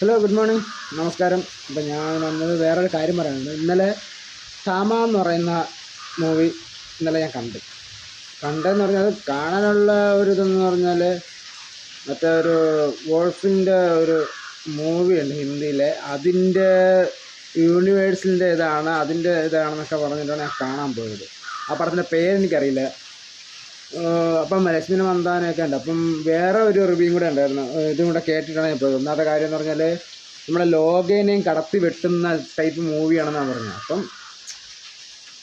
Hello good morning നമസ്കാരം. അപ്പം ഞാൻ വന്നത് വേറൊരു കാര്യം പറയാനുണ്ട്. ഇന്നലെ ഷാമ എന്ന് പറയുന്ന മൂവി ഇന്നലെ ഞാൻ കണ്ടു. കണ്ടെന്ന് പറഞ്ഞാൽ കാണാനുള്ള ഒരു ഇതെന്ന് പറഞ്ഞാൽ മറ്റേ ഒരു വോൾഫിന്റെ ഒരു മൂവി ഉണ്ട് ഹിന്ദിയിലെ. അതിന്റെ യൂണിവേഴ്സിന്റെ ഇതാണ് അതിന്റെ ഇതാണെന്നൊക്കെ പറഞ്ഞിട്ടാണ് ഞാൻ കാണാൻ പോയത്. ആ പടത്തിന്റെ പേരെനിക്കറിയില്ല. അപ്പം ലക്ഷ്മിനെ മന്ദാനൊക്കെ ഉണ്ട്. അപ്പം വേറെ ഒരു റിവ്യൂ കൂടെ ഉണ്ടായിരുന്നു. ഇതും കൂടെ കേട്ടിട്ടാണ് ഞാൻ പോയത്. ഒന്നാമത്തെ കാര്യം എന്ന് പറഞ്ഞാൽ നമ്മുടെ ലോകേനെയും കടത്തി വെട്ടുന്ന ടൈപ്പ് മൂവിയാണെന്നാണ് പറഞ്ഞത്. അപ്പം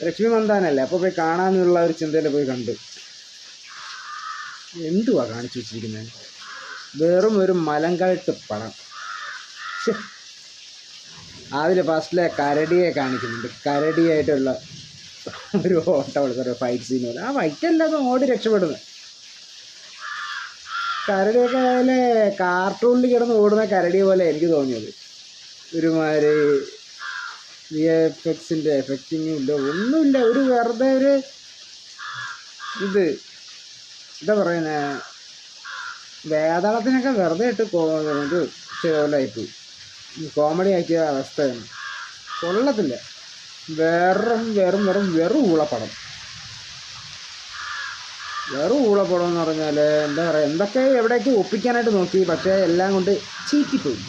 ലക്ഷ്മി മന്ദാനല്ലേ അപ്പോൾ പോയി കാണാമെന്നുള്ള ഒരു ചിന്തയിൽ പോയി കണ്ടു. എന്തുവാ കാണിച്ചു വെച്ചിരിക്കുന്നത് വെറും ഒരു മലങ്കഴട്ട് പടം. അതിൽ ഫസ്റ്റിലെ കരടിയെ കാണിക്കുന്നുണ്ട്. കരടിയായിട്ടുള്ള ഒരു ഓട്ടം ഒരു ഫൈറ്റ് സീൻ പോലെ. ആ ഫൈറ്റ് അല്ലാതെ ഓടി രക്ഷപ്പെടുന്നത് കരടിയൊക്കെ അതിലെ കാർട്ടൂണിൽ കിടന്ന് ഓടുന്ന കരടി പോലെ എനിക്ക് തോന്നിയത്. ഒരുമാതിരി വി എഫ് എക്സിന്റെ എഫക്റ്റിങ്ങും ഇല്ല ഒന്നുമില്ല. ഒരു വെറുതെ ഒരു ഇത്. എന്താ പറയുന്നത് വേതാളത്തിനൊക്കെ വെറുതെ ഇട്ട് ഇത് ചെയ്തോലായിപ്പോയി കോമഡി ആക്കിയ അവസ്ഥയാണ്. കൊള്ളത്തില്ല. വെറും വെറും വെറും വെറും ഊളപ്പടം. വെറും ഊളപ്പടം എന്ന് പറഞ്ഞാൽ എന്താ പറയുക എന്തൊക്കെ എവിടേക്ക് ഒപ്പിക്കാനായിട്ട് നോക്കി പക്ഷേ എല്ലാം കൊണ്ട് ചീറ്റിപ്പോയി.